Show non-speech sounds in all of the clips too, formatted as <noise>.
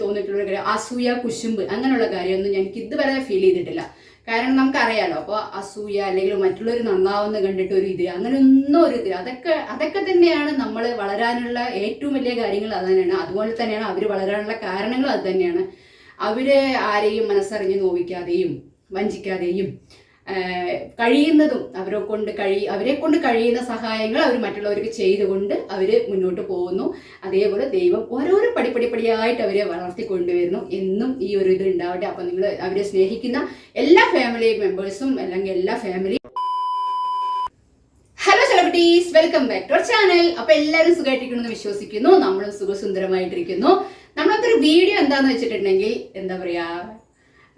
തോന്നിയിട്ടുള്ള കാര്യം അസൂയ കുശുമ്പ് അങ്ങനെയുള്ള കാര്യമൊന്നും എനിക്ക് ഇതുവരെ ഫീൽ ചെയ്തിട്ടില്ല. കാരണം നമുക്കറിയാലോ അപ്പോൾ അസൂയ അല്ലെങ്കിൽ മറ്റുള്ളവർ നന്നാവുന്ന കണ്ടിട്ട് ഒരു ഇത് അങ്ങനെ ഒന്നും ഒരു ഇത് അതൊക്കെ അതൊക്കെ തന്നെയാണ് നമ്മൾ വളരാനുള്ള ഏറ്റവും വലിയ കാര്യങ്ങൾ അത് തന്നെയാണ്. അതുപോലെ തന്നെയാണ് അവർ വളരാനുള്ള കാരണങ്ങൾ അത് തന്നെയാണ്. അവർ ആരെയും മനസ്സറിഞ്ഞ് നോവിക്കാതെയും വഞ്ചിക്കാതെയും കഴിയുന്നതും അവരെ കൊണ്ട് കഴി അവരെ കൊണ്ട് കഴിയുന്ന സഹായങ്ങൾ അവർ മറ്റുള്ളവർക്ക് ചെയ്തുകൊണ്ട് അവർ മുന്നോട്ട് പോകുന്നു. അതേപോലെ ദൈവം ഓരോരോ പടിപ്പടി പടിയായിട്ട് അവരെ വളർത്തിക്കൊണ്ടുവരുന്നു. എന്നും ഈ ഒരു ഇത് ഉണ്ടാവട്ടെ. അപ്പം നിങ്ങൾ അവരെ സ്നേഹിക്കുന്ന എല്ലാ ഫാമിലി മെമ്പേഴ്സും അല്ലെങ്കിൽ എല്ലാ family hello celebrities welcome back to channel അപ്പൊ എല്ലാവരും സുഖമായിട്ടിരിക്കണമെന്ന് വിശ്വസിക്കുന്നു. നമ്മളും സുഖസുന്ദരമായിട്ടിരിക്കുന്നു. നമ്മളൊക്കെ ഒരു വീഡിയോ എന്താന്ന് വെച്ചിട്ടുണ്ടെങ്കിൽ എന്താ പറയാ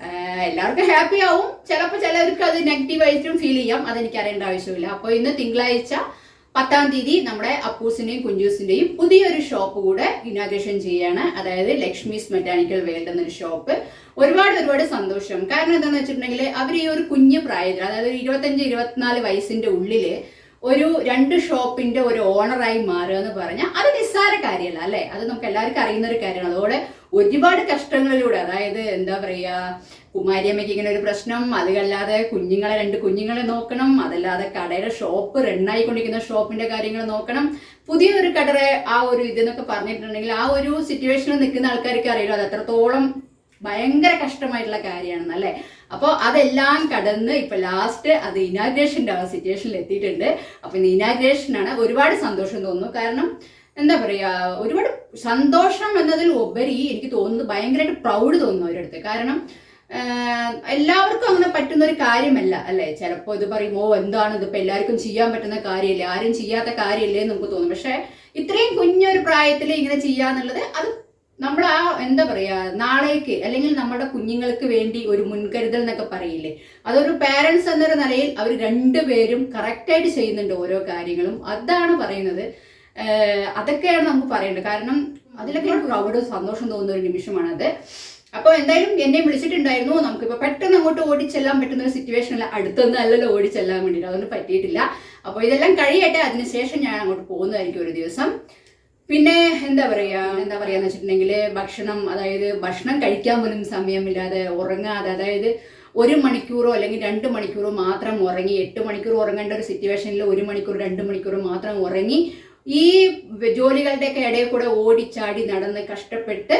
എല്ലാവർക്കും ഹാപ്പി ആവും. ചിലപ്പോൾ ചിലർക്ക് അത് നെഗറ്റീവ് ആയിട്ടും ഫീൽ ചെയ്യാം. അതെനിക്ക് അറിയേണ്ട ആവശ്യമില്ല. അപ്പോൾ ഇന്ന് തിങ്കളാഴ്ച പത്താം തീയതി നമ്മുടെ അപ്പൂസിന്റെയും കുഞ്ചൂസിന്റെയും പുതിയൊരു ഷോപ്പ് കൂടെ ഇനാഗ്രേഷൻ ചെയ്യാണ്. അതായത് ലക്ഷ്മീസ് മെക്കാനിക്കൽ വേൾഡ് എന്നൊരു ഷോപ്പ് ഒരുപാട് ഒരുപാട് സന്തോഷം. കാരണം എന്താണെന്ന് വെച്ചിട്ടുണ്ടെങ്കിൽ അവർ ഈ ഒരു കുഞ്ഞു പ്രായത്തിൽ അതായത് ഒരു ഇരുപത്തഞ്ച് ഇരുപത്തിനാല് വയസ്സിന്റെ ഉള്ളിൽ ഒരു രണ്ട് ഷോപ്പിന്റെ ഒരു ഓണറായി മാറുക എന്ന് പറഞ്ഞാൽ അത് നിസ്സാര കാര്യമല്ല അല്ലേ? അത് നമുക്ക് എല്ലാവർക്കും അറിയുന്ന ഒരു കാര്യമാണ്. അതോടെ ഒരുപാട് കഷ്ടങ്ങളിലൂടെ അതായത് എന്താ പറയാ കുമാരിയമ്മയ്ക്ക് ഇങ്ങനെ ഒരു പ്രശ്നം അതല്ലാതെ കുഞ്ഞുങ്ങളെ രണ്ട് കുഞ്ഞുങ്ങളെ നോക്കണം അതല്ലാതെ കടയുടെ ഷോപ്പ് റണ്ണായിക്കൊണ്ടിരിക്കുന്ന ഷോപ്പിന്റെ കാര്യങ്ങൾ നോക്കണം. പുതിയൊരു കടറെ ആ ഒരു ഇതെന്നൊക്കെ പറഞ്ഞിട്ടുണ്ടെങ്കിൽ ആ ഒരു സിറ്റുവേഷനിൽ നിൽക്കുന്ന ആൾക്കാർക്ക് അറിയില്ല. അത് എത്രത്തോളം ഭയങ്കര കഷ്ടമായിട്ടുള്ള കാര്യമാണെന്ന് അല്ലേ? അപ്പോൾ അതെല്ലാം കടന്ന് ഇപ്പൊ ലാസ്റ്റ് അത് ഇനാഗ്രേഷന്റെ ആ സിറ്റുവേഷനിൽ എത്തിയിട്ടുണ്ട്. അപ്പൊ ആണ്. ഒരുപാട് സന്തോഷം തോന്നുന്നു. കാരണം എന്താ പറയാ ഒരുപാട് സന്തോഷം എന്നതിൽ ഉപരി എനിക്ക് തോന്നുന്നത് ഭയങ്കരമായിട്ട് പ്രൗഡ് തോന്നുന്നു അവരടുത്ത് കാരണം എല്ലാവർക്കും അങ്ങനെ പറ്റുന്ന ഒരു കാര്യമല്ല അല്ലേ? ചിലപ്പോൾ ഇത് പറയും ഓ എന്താണ് ഇതിപ്പോൾ എല്ലാവർക്കും ചെയ്യാൻ പറ്റുന്ന കാര്യമല്ലേ? ആരും ചെയ്യാത്ത കാര്യമല്ലേ? എന്ന് നമുക്ക് തോന്നും. പക്ഷേ ഇത്രയും കുഞ്ഞൊരു പ്രായത്തിൽ ഇങ്ങനെ ചെയ്യാന്നുള്ളത് അത് നമ്മൾ ആ എന്താ പറയാ നാളേക്ക് അല്ലെങ്കിൽ നമ്മുടെ കുഞ്ഞുങ്ങൾക്ക് വേണ്ടി ഒരു മുൻകരുതൽ എന്നൊക്കെ പറയില്ലേ? അതൊരു പാരന്റ്സ് എന്നൊരു നിലയിൽ അവർ രണ്ടുപേരും കറക്റ്റായിട്ട് ചെയ്യുന്നുണ്ട് ഓരോ കാര്യങ്ങളും. അതാണ് പറയുന്നത്. അതൊക്കെയാണ് നമുക്ക് പറയേണ്ടത്. കാരണം അതിലൊക്കെ പ്രൗഡ് സന്തോഷം തോന്നുന്ന ഒരു നിമിഷമാണത് അപ്പോൾ എന്തായാലും എന്നെ വിളിച്ചിട്ടുണ്ടായിരുന്നു. നമുക്കിപ്പോൾ പെട്ടെന്ന് അങ്ങോട്ട് ഓടിച്ചെല്ലാൻ പറ്റുന്ന ഒരു സിറ്റുവേഷനല്ല അടുത്തൊന്നും അല്ലല്ലോ ഓടിച്ചെല്ലാൻ വേണ്ടിയിട്ട്. അതൊന്നും പറ്റിയിട്ടില്ല. അപ്പോൾ ഇതെല്ലാം കഴിയട്ടെ. അതിനുശേഷം ഞാൻ അങ്ങോട്ട് പോകുന്നതായിരിക്കും ഒരു ദിവസം. പിന്നെ എന്താ പറയാ? എന്താ പറയാന്ന് വെച്ചിട്ടുണ്ടെങ്കിൽ ഭക്ഷണം അതായത് ഭക്ഷണം കഴിക്കാൻ പോലും സമയമില്ലാതെ ഉറങ്ങാതെ അതായത് ഒരു മണിക്കൂറോ അല്ലെങ്കിൽ രണ്ട് മണിക്കൂറോ മാത്രം ഉറങ്ങി എട്ട് മണിക്കൂർ ഉറങ്ങേണ്ട ഒരു സിറ്റുവേഷനിൽ ഒരു മണിക്കൂർ രണ്ട് മണിക്കൂർ മാത്രം ഉറങ്ങി ഈ ജോലികളുടെയൊക്കെ ഇടയിൽ കൂടെ ഓടിച്ചാടി നടന്ന് കഷ്ടപ്പെട്ട്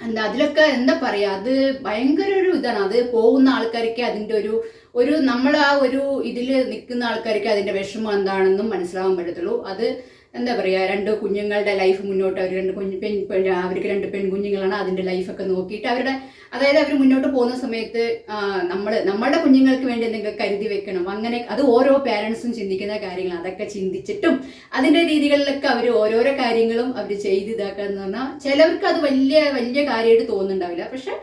എന്താ അതിലൊക്കെ എന്താ പറയാ അത് ഭയങ്കര ഒരു ഇതാണ്. അത് പോകുന്ന ആൾക്കാർക്ക് അതിന്റെ ഒരു ഒരു നമ്മൾ ആ ഒരു ഇതിൽ നിൽക്കുന്ന ആൾക്കാർക്ക് അതിന്റെ വിഷമം എന്താണെന്നും മനസ്സിലാവാൻ പറ്റത്തുള്ളൂ. അത് എന്താ പറയുക രണ്ട് കുഞ്ഞുങ്ങളുടെ ലൈഫ് മുന്നോട്ട് അവർ രണ്ട് കുഞ്ഞു പെൺ അവർക്ക് രണ്ട് പെൺകുഞ്ഞുങ്ങളാണ് അതിന്റെ ലൈഫൊക്കെ നോക്കിയിട്ട് അവരുടെ അതായത് അവർ മുന്നോട്ട് പോകുന്ന സമയത്ത് നമ്മൾ നമ്മളുടെ കുഞ്ഞുങ്ങൾക്ക് വേണ്ടി എന്തെങ്കിലും കരുതി വെക്കണം. അങ്ങനെ അത് ഓരോ പേരൻസും ചിന്തിക്കുന്ന കാര്യങ്ങൾ അതൊക്കെ ചിന്തിച്ചിട്ടും അതിന്റെ രീതികളിലൊക്കെ അവർ ഓരോരോ കാര്യങ്ങളും അവർ ചെയ്ത് എന്ന് പറഞ്ഞാൽ ചിലവർക്ക് അത് വലിയ വലിയ കാര്യമായിട്ട് തോന്നുന്നുണ്ടാവില്ല. പക്ഷെ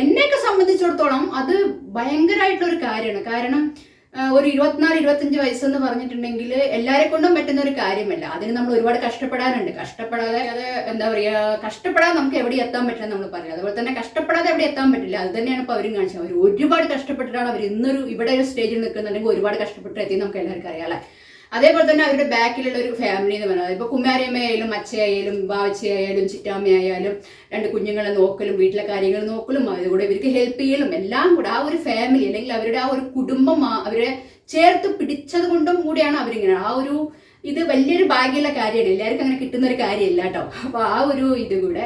എന്നെയൊക്കെ സംബന്ധിച്ചിടത്തോളം അത് ഭയങ്കരമായിട്ടുള്ളൊരു കാര്യമാണ്. കാരണം ഒരു ഇരുപത്തിനാല് ഇരുപത്തഞ്ച് വയസ്സെന്ന് പറഞ്ഞിട്ടുണ്ടെങ്കിൽ എല്ലാരെ കൊണ്ടും പറ്റുന്ന ഒരു കാര്യമല്ല. അതിന് നമ്മൾ ഒരുപാട് കഷ്ടപ്പെടാനുണ്ട്. കഷ്ടപ്പെടാതെ അത് എന്താ പറയുക കഷ്ടപ്പെടാതെ നമുക്ക് എവിടെ എത്താൻ പറ്റില്ല നമ്മൾ പറയാം. അതുപോലെ തന്നെ കഷ്ടപ്പെടാതെ എവിടെ എത്താൻ പറ്റില്ല. അത് തന്നെയാണ് ഇപ്പോൾ അവരും കാണിച്ചത്. അവർ ഒരുപാട് കഷ്ടപ്പെട്ടിട്ടാണ് അവർ ഇന്നൊരു ഇവിടെ ഒരു സ്റ്റേജിൽ നിൽക്കുന്നുണ്ടെങ്കിൽ ഒരുപാട് കഷ്ടപ്പെട്ട് എത്തി നമുക്ക് എല്ലാവർക്കും അറിയാം അതേപോലെ തന്നെ അവരുടെ ബാക്കിലുള്ള ഒരു ഫാമിലി എന്ന് പറയുന്നത്. ഇപ്പോൾ കുമാരിയമ്മയായാലും അച്ഛയായാലും ബാവച്ചയായാലും ചിറ്റാമ്മയായാലും രണ്ട് കുഞ്ഞുങ്ങളെ നോക്കലും വീട്ടിലെ കാര്യങ്ങൾ നോക്കലും അതുകൂടെ ഇവർക്ക് ഹെൽപ്പ് ചെയ്യലും എല്ലാം കൂടെ ആ ഒരു ഫാമിലി അല്ലെങ്കിൽ അവരുടെ ആ ഒരു കുടുംബം അവരെ ചേർത്ത് പിടിച്ചത് കൊണ്ടും കൂടിയാണ് അവരിങ്ങനെ. ആ ഒരു ഇത് വലിയൊരു ഭാഗ്യമുള്ള കാര്യമാണ് എല്ലാവർക്കും അങ്ങനെ കിട്ടുന്ന ഒരു കാര്യമല്ല കേട്ടോ. അപ്പോൾ ആ ഒരു ഇത് കൂടെ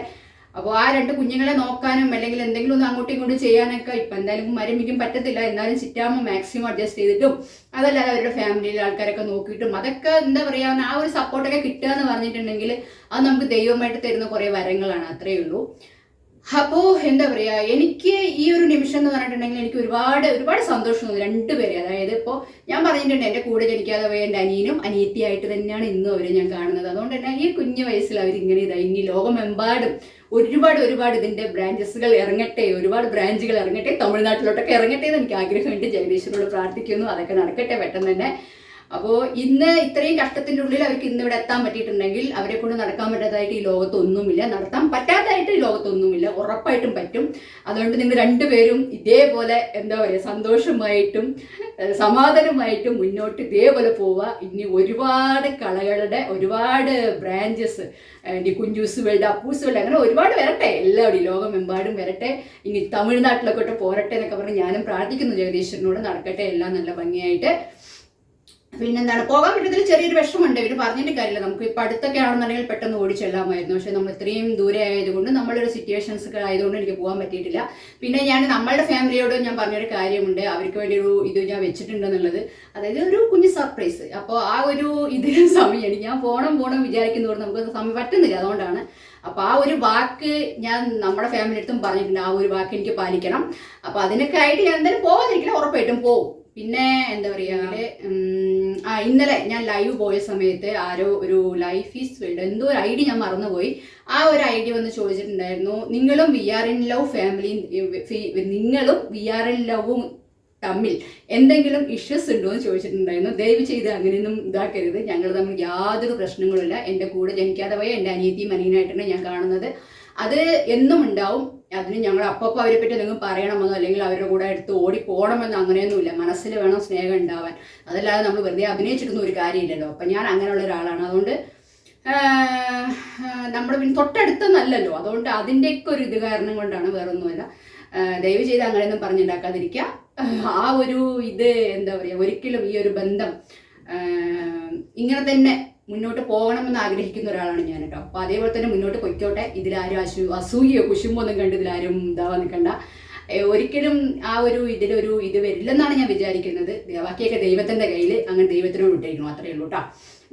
അപ്പോൾ ആ രണ്ട് കുഞ്ഞുങ്ങളെ നോക്കാനും അല്ലെങ്കിൽ എന്തെങ്കിലും ഒന്ന് അങ്ങോട്ടും ഇങ്ങോട്ടും ചെയ്യാനൊക്കെ ഇപ്പം എന്തായാലും മരുമിക്കും പറ്റത്തില്ല. എന്നാലും ചിറ്റാമ്മ മാക്സിമം അഡ്ജസ്റ്റ് ചെയ്തിട്ടും അതല്ലാതെ അവരുടെ ഫാമിലിയിലെ ആൾക്കാരൊക്കെ നോക്കിയിട്ടും അതൊക്കെ എന്താ പറയുക ആ ഒരു സപ്പോർട്ടൊക്കെ കിട്ടുക എന്ന് പറഞ്ഞിട്ടുണ്ടെങ്കിൽ അത് നമുക്ക് ദൈവമായിട്ട് തരുന്ന കുറേ വരങ്ങളാണ്. അത്രയേ ഉള്ളൂ. അപ്പോൾ എന്താ പറയുക എനിക്ക് ഈ ഒരു നിമിഷം എന്ന് പറഞ്ഞിട്ടുണ്ടെങ്കിൽ എനിക്ക് ഒരുപാട് ഒരുപാട് സന്തോഷം തോന്നി. രണ്ടുപേരെ അതായത് ഇപ്പോ ഞാൻ പറഞ്ഞിട്ടുണ്ട് എന്റെ കൂടെ ജനിക്കാതെ പോയ എന്റെ അനിയനും അനിയത്തിയായിട്ട് തന്നെയാണ് ഇന്നും അവരെ ഞാൻ കാണുന്നത്. അതുകൊണ്ട് തന്നെ ഈ കുഞ്ഞു വയസ്സിൽ അവരിങ്ങനെ ഇതായി ഇനി ലോകമെമ്പാടും ഒരുപാട് ഒരുപാട് ഇതിന്റെ ബ്രാഞ്ചസുകൾ ഇറങ്ങട്ടെ ഒരുപാട് ബ്രാഞ്ചുകൾ ഇറങ്ങട്ടെ തമിഴ്നാട്ടിലോട്ടൊക്കെ ഇറങ്ങട്ടെ എന്ന് എനിക്ക് ആഗ്രഹമുണ്ട്. ജഗദീശ്വരോട് പ്രാർത്ഥിക്കുന്നു. അതൊക്കെ നടക്കട്ടെ പെട്ടെന്ന് തന്നെ. അപ്പോൾ ഇന്ന് ഇത്രയും കഷ്ടത്തിന്റെ ഉള്ളിൽ അവർക്ക് ഇന്ന് ഇവിടെ എത്താൻ പറ്റിയിട്ടുണ്ടെങ്കിൽ അവരെ കൊണ്ട് നടക്കാൻ പറ്റാത്തതായിട്ട് ഈ ലോകത്തൊന്നുമില്ല. നടത്താൻ പറ്റാത്തതായിട്ട് ഈ ലോകത്തൊന്നുമില്ല. ഉറപ്പായിട്ടും പറ്റും. അതുകൊണ്ട് നിങ്ങൾ രണ്ടുപേരും ഇതേപോലെ എന്താ പറയുക സന്തോഷമായിട്ടും സമാധാനമായിട്ടും മുന്നോട്ട് ഇതേപോലെ പോവുക. ഇനി ഒരുപാട് കളകളുടെ ഒരുപാട് branches Kunjus world Appus world അങ്ങനെ ഒരുപാട് വരട്ടെ. എല്ലാവരും ലോകമെമ്പാടും വരട്ടെ. ഇനി തമിഴ്നാട്ടിലൊക്കെ പോരട്ടെ എന്നൊക്കെ പറഞ്ഞ് ഞാനും പ്രാർത്ഥിക്കുന്നു ജഗദീശ്വരനോട് നടക്കട്ടെ. എല്ലാം നല്ല ഭംഗിയായിട്ട്. പിന്നെന്താണ്? പോകാൻ പറ്റത്തിൽ ചെറിയൊരു വിഷമമുണ്ട്. ഇവർ പറഞ്ഞിട്ട് കാര്യമില്ല. നമുക്ക് ഇപ്പം അടുത്തൊക്കെ ആണെന്നുണ്ടെങ്കിൽ പെട്ടെന്ന് ഓടിച്ചെല്ലാമായിരുന്നു. പക്ഷെ നമ്മൾ ഇത്രയും ദൂരെ ആയതുകൊണ്ട് നമ്മളൊരു സിറ്റുവേഷൻസ് ഒക്കെ ആയതുകൊണ്ട് എനിക്ക് പോകാൻ പറ്റിയിട്ടില്ല. പിന്നെ ഞാൻ നമ്മളുടെ ഫാമിലിയോട് ഞാൻ പറഞ്ഞൊരു കാര്യമുണ്ട്. അവർക്ക് വേണ്ടി ഒരു ഇത് ഞാൻ വെച്ചിട്ടുണ്ടെന്നുള്ളത്. അതായത് ഒരു കുഞ്ഞു സർപ്രൈസ് അപ്പോൾ ആ ഒരു ഇതിന് <laughs> സമയമാണ്. ഞാൻ പോകണം പോകണം വിചാരിക്കുന്നതുകൊണ്ട് നമുക്ക് സമയം പറ്റുന്നില്ല അതുകൊണ്ടാണ്. അപ്പോൾ ആ ഒരു വാക്ക് ഞാൻ നമ്മുടെ ഫാമിലി അടുത്തും പറഞ്ഞിട്ടുണ്ട്. ആ ഒരു വാക്ക് എനിക്ക് പാലിക്കണം. അപ്പോൾ അതിനൊക്കെ ആയിട്ട് ഞാൻ എന്തായാലും പോകാതിരിക്കില്ല ഉറപ്പായിട്ടും പോവും. പിന്നെ എന്താ പറയുക ഇന്നലെ ഞാൻ ലൈവ് പോയ സമയത്ത് ആരോ ഒരു ലൈഫ് ഈസ് വേൾഡ് എന്തോ ഒരു ഐ ഡി ഞാൻ മറന്നുപോയി. ആ ഒരു ഐ ഡി വന്ന് ചോദിച്ചിട്ടുണ്ടായിരുന്നു നിങ്ങളും we are in love family നിങ്ങളും വി ആർ ഇൻ ലവും തമ്മിൽ എന്തെങ്കിലും ഇഷ്യൂസ് ഉണ്ടോ എന്ന് ചോദിച്ചിട്ടുണ്ടായിരുന്നു. ദയവ് ചെയ്ത് അങ്ങനെയൊന്നും ഇതാക്കരുത്. ഞങ്ങൾ തമ്മിൽ യാതൊരു പ്രശ്നങ്ങളുമില്ല എന്റെ കൂടെ ജനിക്കാതെ പോയ എന്റെ അനിയത്തിയും അനിയനായിട്ടാണ് ഞാൻ കാണുന്നത്. അത് എന്നും ഉണ്ടാവും. അതിന് ഞങ്ങൾ അപ്പപ്പോൾ അവരെ പറ്റി എന്തെങ്കിലും പറയണമെന്നോ അല്ലെങ്കിൽ അവരുടെ കൂടെ എടുത്ത് ഓടി പോകണമെന്നോ? അങ്ങനെയൊന്നുമില്ല. മനസ്സിൽ വേണം സ്നേഹം ഉണ്ടാവാൻ. അതല്ലാതെ നമ്മൾ വെറുതെ അഭിനയിച്ചിട്ടൊന്നും ഒരു കാര്യമില്ലല്ലോ. അപ്പം ഞാൻ അങ്ങനെയുള്ള ഒരാളാണ്. അതുകൊണ്ട് നമ്മുടെ പിന്നെ തൊട്ടടുത്തെന്നല്ലല്ലോ. അതുകൊണ്ട് അതിന്റെയൊക്കെ ഒരു ഇത് കാരണം കൊണ്ടാണ് വേറൊന്നുമല്ല. ദയവ് ചെയ്ത് അങ്ങനെയൊന്നും പറഞ്ഞുണ്ടാക്കാതിരിക്കുക ആ ഒരു ഇത് എന്താ പറയുക ഒരിക്കലും ഈ ഒരു ബന്ധം ഇങ്ങനെ തന്നെ മുന്നോട്ട് പോകണമെന്ന് ആഗ്രഹിക്കുന്ന ഒരാളാണ് ഞാൻ കേട്ടോ. അപ്പോൾ അതേപോലെ തന്നെ മുന്നോട്ട് പൊയ്ക്കോട്ടെ. ഇതിലാരും അശു അസൂയോ കുശുമ്പോ ഒന്നും കണ്ട് ഇതിലാരും ഇതാവാൻ നിൽക്കണ്ട. ഒരിക്കലും ആ ഒരു ഇതിലൊരു ഇത് വരില്ലെന്നാണ് ഞാൻ വിചാരിക്കുന്നത്. ബാക്കിയൊക്കെ ദൈവത്തിന്റെ കയ്യിൽ അങ്ങനെ ദൈവത്തിനോട് വിട്ടിരിക്കണം അത്രയേ ഉള്ളൂ കേട്ടോ.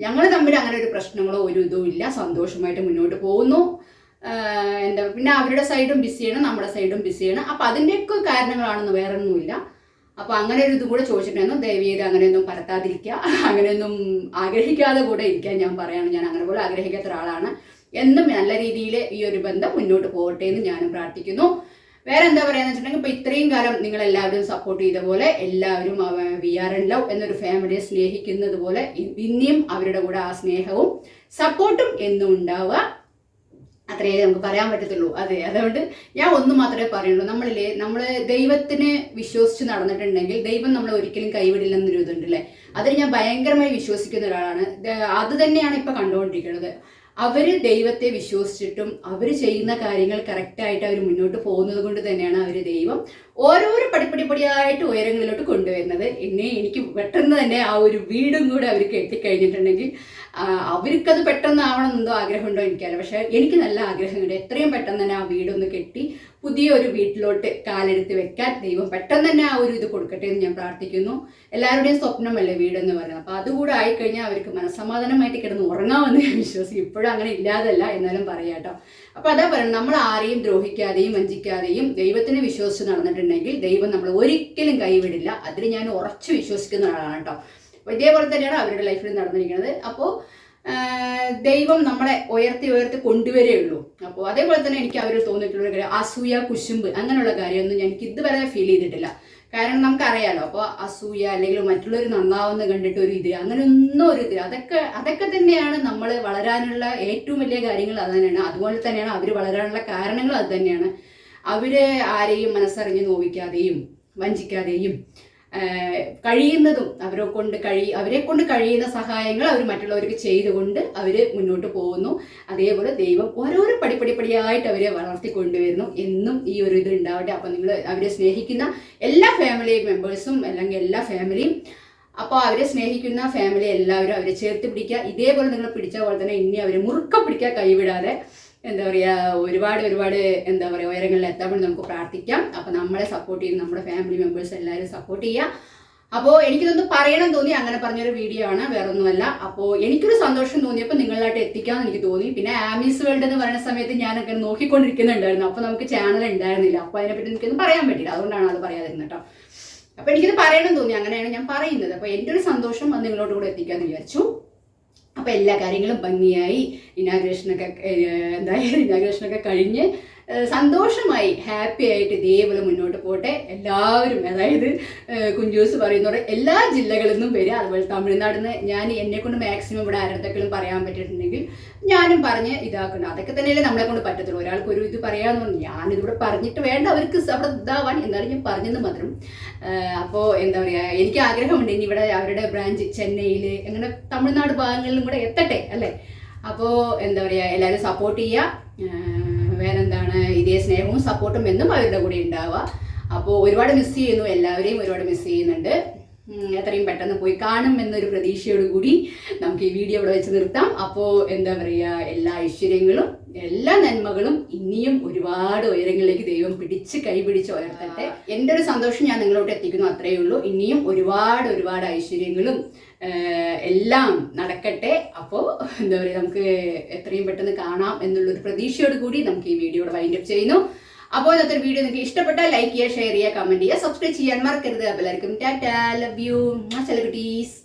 ഞങ്ങൾ തമ്മിൽ അങ്ങനെ ഒരു പ്രശ്നങ്ങളോ ഒരു ഇതോ ഇല്ല. സന്തോഷമായിട്ട് മുന്നോട്ട് പോകുന്നു. എന്താ പിന്നെ അവരുടെ സൈഡും ബിസിയാണ് നമ്മുടെ സൈഡും ബിസിയാണ് അപ്പം അതിന്റെയൊക്കെ കാരണങ്ങളാണെന്ന് വേറെ ഒന്നുമില്ല അപ്പോൾ അങ്ങനെ ഒരു ഇതും കൂടെ ചോദിച്ചിട്ടുണ്ടായിരുന്നു ദയവ് ചെയ്ത് അങ്ങനെയൊന്നും പരത്താതിരിക്കുക. അങ്ങനെയൊന്നും ആഗ്രഹിക്കാതെ കൂടെ ഇരിക്കാൻ ഞാൻ പറയാണ്. ഞാൻ അങ്ങനെ പോലെ ആഗ്രഹിക്കാത്ത ഒരാളാണ്. എന്നും നല്ല രീതിയിൽ ഈ ഒരു ബന്ധം മുന്നോട്ട് പോകട്ടെ എന്ന് ഞാനും പ്രാർത്ഥിക്കുന്നു. വേറെ എന്താ പറയാന്ന് വെച്ചിട്ടുണ്ടെങ്കിൽ ഇപ്പൊ ഇത്രയും കാലം നിങ്ങൾ എല്ലാവരും സപ്പോർട്ട് ചെയ്ത പോലെ എല്ലാവരും വി ആർ എൻ ലവ് എന്നൊരു ഫാമിലിയെ സ്നേഹിക്കുന്നത് പോലെ ഇനിയും അവരുടെ കൂടെ ആ സ്നേഹവും സപ്പോർട്ടും എന്നും ഉണ്ടാവുക. അത്രയേ നമുക്ക് പറയാൻ പറ്റത്തുള്ളൂ. അതെ അതുകൊണ്ട് ഞാൻ ഒന്ന് മാത്രമേ പറയുള്ളൂ. നമ്മളില്ലേ നമ്മൾ ദൈവത്തിനെ വിശ്വസിച്ച് നടന്നിട്ടുണ്ടെങ്കിൽ ദൈവം നമ്മളെ ഒരിക്കലും കൈവിടില്ലെന്നൊരു ഇതുണ്ടല്ലേ? അതിന് ഞാൻ ഭയങ്കരമായി വിശ്വസിക്കുന്ന ഒരാളാണ്. അത് തന്നെയാണ് ഇപ്പൊ കണ്ടുകൊണ്ടിരിക്കുന്നത്. അവർ ദൈവത്തെ വിശ്വസിച്ചിട്ടും അവർ ചെയ്യുന്ന കാര്യങ്ങൾ കറക്റ്റായിട്ട് അവർ മുന്നോട്ട് പോകുന്നത് കൊണ്ട് തന്നെയാണ് അവർ ദൈവം. ഓരോരോ പടിപ്പടിപ്പടിയായിട്ട് ഉയരങ്ങളിലോട്ട് കൊണ്ടുവരുന്നത്. എന്നെ എനിക്ക് പെട്ടെന്ന് തന്നെ ആ ഒരു വീടും കൂടെ അവർക്ക് എത്തിക്കഴിഞ്ഞിട്ടുണ്ടെങ്കിൽ അവർക്കത് പെട്ടെന്ന് ആവണമെന്നെന്തോ ആഗ്രഹമുണ്ടോ എനിക്കല്ല പക്ഷേ എനിക്ക് നല്ല ആഗ്രഹമുണ്ട്. എത്രയും പെട്ടെന്ന് തന്നെ ആ വീടൊന്ന് കെട്ടി പുതിയ ഒരു വീട്ടിലോട്ട് കാലെടുത്ത് വെക്കാൻ ദൈവം പെട്ടെന്ന് തന്നെ ആ ഒരു ഇത് കൊടുക്കട്ടെ എന്ന് ഞാൻ പ്രാർത്ഥിക്കുന്നു. എല്ലാവരുടെയും സ്വപ്നമല്ലേ വീടെന്ന് പറയുന്നത്. അപ്പോൾ അതുകൂടെ ആയിക്കഴിഞ്ഞാൽ അവർക്ക് മനസ്സമാധാനമായിട്ട് കിടന്ന് ഉറങ്ങാമെന്ന് ഞാൻ വിശ്വസിക്കും ഇപ്പോഴും അങ്ങനെ ഇല്ലാതല്ല എന്നാലും പറയാട്ടോ അപ്പോൾ അതാ പറയുന്നത്. നമ്മൾ ആരെയും ദ്രോഹിക്കാതെയും വഞ്ചിക്കാതെയും ദൈവത്തിനെ വിശ്വസിച്ച് നടന്നിട്ടുണ്ടെങ്കിൽ ദൈവം നമ്മൾ ഒരിക്കലും കൈവിടില്ല. അതിൽ ഞാൻ ഉറച്ചു വിശ്വസിക്കുന്ന ഒരാളാണ് കേട്ടോ. അപ്പോൾ ഇതേപോലെ തന്നെയാണ് അവരുടെ ലൈഫിൽ നടന്നിരിക്കുന്നത്. അപ്പോൾ ദൈവം നമ്മളെ ഉയർത്തി ഉയർത്തി കൊണ്ടുവരേ ഉള്ളൂ അപ്പോൾ അതേപോലെ തന്നെ എനിക്ക് അവർ തോന്നിയിട്ടുള്ള കാര്യം അസൂയ കുശുമ്പ് അങ്ങനെയുള്ള കാര്യമൊന്നും എനിക്ക് ഇതുവരെ ഫീൽ ചെയ്തിട്ടില്ല. കാരണം നമുക്കറിയാലോ അപ്പോൾ അസൂയ അല്ലെങ്കിൽ മറ്റുള്ളവർ നന്നാവുന്ന കണ്ടിട്ട് ഒരു ഇത് അങ്ങനെ ഒന്നും ഒരു ഇത് അതൊക്കെ അതൊക്കെ തന്നെയാണ് നമ്മൾ വളരാനുള്ള ഏറ്റവും വലിയ കാര്യങ്ങൾ അത് തന്നെയാണ്. അതുപോലെ തന്നെയാണ് അവർ വളരാനുള്ള കാരണങ്ങൾ അത് തന്നെയാണ്. അവർ ആരെയും മനസ്സറിഞ്ഞ് നോവിക്കാതെയും വഞ്ചിക്കാതെയും കഴിയുന്നതും അവരെ കൊണ്ട് കഴി അവരെ കൊണ്ട് കഴിയുന്ന സഹായങ്ങൾ അവർ മറ്റുള്ളവർക്ക് ചെയ്തുകൊണ്ട് അവർ മുന്നോട്ട് പോകുന്നു. അതേപോലെ ദൈവം ഓരോരോ പടിപ്പടിപ്പടിയായിട്ട് അവരെ വളർത്തിക്കൊണ്ടുവരുന്നു എന്നും ഈ ഒരു ഇത് ഉണ്ടാവട്ടെ. അപ്പം നിങ്ങൾ അവരെ സ്നേഹിക്കുന്ന എല്ലാ ഫാമിലി മെമ്പേഴ്സും അല്ലെങ്കിൽ എല്ലാ ഫാമിലിയും അപ്പോൾ അവരെ സ്നേഹിക്കുന്ന ഫാമിലി എല്ലാവരും അവരെ ചേർത്ത് പിടിക്കുക. ഇതേപോലെ നിങ്ങൾ പിടിച്ച പോലെ തന്നെ ഇനി അവരെ മുറുക്ക പിടിക്കുക കൈവിടാതെ എന്താ പറയുക ഒരുപാട് ഒരുപാട് എന്താ പറയുക ഉയരങ്ങളിൽ എത്താൻ നമുക്ക് പ്രാർത്ഥിക്കാം. അപ്പോൾ നമ്മളെ സപ്പോർട്ട് ചെയ്യുന്ന നമ്മുടെ ഫാമിലി മെമ്പേഴ്സ് എല്ലാവരും സപ്പോർട്ട് ചെയ്യുക. അപ്പോൾ എനിക്കിതൊന്ന് പറയണം തോന്നി അങ്ങനെ പറഞ്ഞൊരു വീഡിയോ ആണ് വേറെ ഒന്നുമല്ല അപ്പോൾ എനിക്കൊരു സന്തോഷം തോന്നിയപ്പോൾ നിങ്ങളിലായിട്ട് എത്തിക്കാമെന്ന് എനിക്ക് തോന്നി. പിന്നെ ആമീസ് വേൾഡ് എന്ന് പറയുന്ന സമയത്ത് ഞാനൊക്കെ നോക്കിക്കൊണ്ടിരിക്കുന്നുണ്ടായിരുന്നു. അപ്പോൾ നമുക്ക് ചാനൽ ഉണ്ടായിരുന്നില്ല. അപ്പോൾ അതിനെപ്പറ്റി എനിക്കൊന്നും പറയാൻ പറ്റില്ല അതുകൊണ്ടാണ് അത് പറയാതിരുന്നത് കേട്ടോ. അപ്പോൾ എനിക്കിത് പറയണം തോന്നി. അങ്ങനെയാണ് ഞാൻ പറയുന്നത്. അപ്പോൾ എന്റെ ഒരു സന്തോഷം അത് നിങ്ങളോട് കൂടെ എത്തിക്കാമെന്ന് വിചാരിച്ചു. അപ്പോൾ എല്ലാ കാര്യങ്ങളും ഭംഗിയായി ഇനാഗ്രേഷനൊക്കെ എന്തായാലും ഇനാഗ്രേഷനൊക്കെ കഴിഞ്ഞ് സന്തോഷമായി ഹാപ്പി ആയിട്ട് ഇതേപോലെ മുന്നോട്ട് പോട്ടെ. എല്ലാവരും അതായത് കുഞ്ചൂസ് പറയുന്നവരെ എല്ലാ ജില്ലകളിൽ നിന്നും വരിക. അതുപോലെ തമിഴ്നാടിൽ നിന്ന് ഞാൻ എന്നെ കൊണ്ട് മാക്സിമം ഇവിടെ ആരെന്തെങ്കിലും പറയാൻ പറ്റിയിട്ടുണ്ടെങ്കിൽ ഞാനും പറഞ്ഞ് ഇതാക്കണം. അതൊക്കെ തന്നെയല്ലേ നമ്മളെ കൊണ്ട് പറ്റത്തുള്ളൂ. ഒരാൾക്ക് ഒരു ഇത് പറയാമെന്ന് പറഞ്ഞു ഞാനിതിവിടെ പറഞ്ഞിട്ട് വേണ്ട. അവർക്ക് അവിടെ ഇതാവാൻ എന്നാലും ഞാൻ പറഞ്ഞെന്ന് മാത്രം. അപ്പോൾ എന്താ പറയുക എനിക്ക് ആഗ്രഹമുണ്ട് ഇനി ഇവിടെ അവരുടെ ബ്രാഞ്ച് ചെന്നൈയിൽ അങ്ങനെ തമിഴ്നാട് ഭാഗങ്ങളിലും കൂടെ എത്തട്ടെ അല്ലേ? അപ്പോൾ എന്താ പറയുക എല്ലാവരും സപ്പോർട്ട് ചെയ്യുക. വേറെന്താണ് ഇതേ സ്നേഹവും സപ്പോർട്ടും എന്നും അവരുടെ കൂടെ ഉണ്ടാവുക. അപ്പോൾ ഒരുപാട് മിസ് ചെയ്യുന്നു. എല്ലാവരെയും ഒരുപാട് മിസ് ചെയ്യുന്നുണ്ട്. എത്രയും പെട്ടെന്ന് പോയി കാണും എന്നൊരു പ്രതീക്ഷയോടുകൂടി നമുക്ക് ഈ വീഡിയോ ഇവിടെ വെച്ച് നിർത്താം. അപ്പോൾ എന്താ പറയുക എല്ലാ ഐശ്വര്യങ്ങളും എല്ലാ നന്മകളും ഇനിയും ഒരുപാട് ഉയരങ്ങളിലേക്ക് ദൈവം പിടിച്ച് കൈപിടിച്ച് ഉയർത്തട്ടെ. എന്റെ ഒരു സന്തോഷം ഞാൻ നിങ്ങളോട്ട് എത്തിക്കുന്നു അത്രയേ ഉള്ളൂ. ഇനിയും ഒരുപാട് ഒരുപാട് ഐശ്വര്യങ്ങളും എല്ലാം നടക്കട്ടെ. അപ്പോൾ എന്താ പറയുക നമുക്ക് എത്രയും പെട്ടെന്ന് കാണാം എന്നുള്ളൊരു പ്രതീക്ഷയോട് കൂടി നമുക്ക് ഈ വീഡിയോയുടെ വൈൻഡപ്പ് ചെയ്യുന്നു. അപ്പോൾ ഇന്നത്തെ വീഡിയോ നിങ്ങൾക്ക് ഇഷ്ടപ്പെട്ടാൽ ലൈക്ക് ചെയ്യുക ഷെയർ ചെയ്യുക കമന്റ് ചെയ്യുക സബ്സ്ക്രൈബ് ചെയ്യാൻ മറക്കരുത്. അപ്പോൾ എല്ലാവർക്കും ടാറ്റാ ലവ് യു ചെലക്കുട്ടീസ്